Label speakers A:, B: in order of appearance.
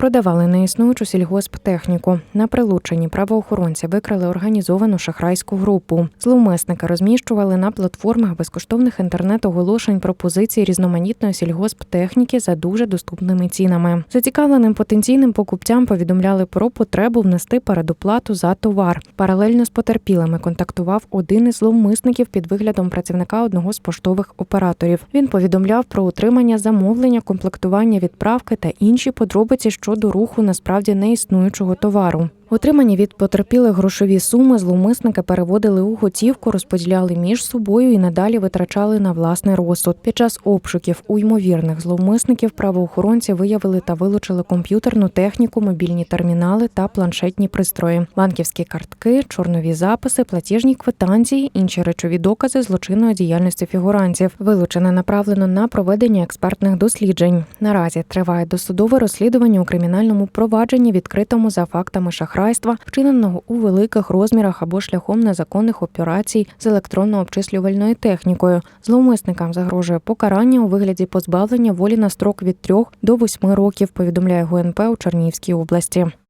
A: Продавали неіснуючу сільгосптехніку. На прилученні правоохоронці викрили організовану шахрайську групу. Зловмисники розміщували на платформах безкоштовних інтернет-оголошень пропозиції різноманітної сільгосптехніки за дуже доступними цінами. Зацікавленим потенційним покупцям повідомляли про потребу внести передоплату за товар. Паралельно з потерпілими контактував один із зловмисників під виглядом працівника одного з поштових операторів. Він повідомляв про отримання замовлення, комплектування відправки та інші подробиці щодо руху насправді неіснуючого товару. Отримані від потерпілих грошові суми зловмисники переводили у готівку, розподіляли між собою і надалі витрачали на власний розсуд. Під час обшуків у ймовірних зловмисників правоохоронці виявили та вилучили комп'ютерну техніку, мобільні термінали та планшетні пристрої, банківські картки, чорнові записи, платіжні квитанції, інші речові докази злочинної діяльності фігурантів. Вилучене направлено на проведення експертних досліджень. Наразі триває досудове розслідування у кримінальному провадженні, відкритому за фактами шахрайства, вчиненого у великих розмірах або шляхом незаконних операцій з електронно-обчислювальною технікою. Зловмисникам загрожує покарання у вигляді позбавлення волі на строк від 3 до 8 років. Повідомляє ГУНП у Чернігівській області.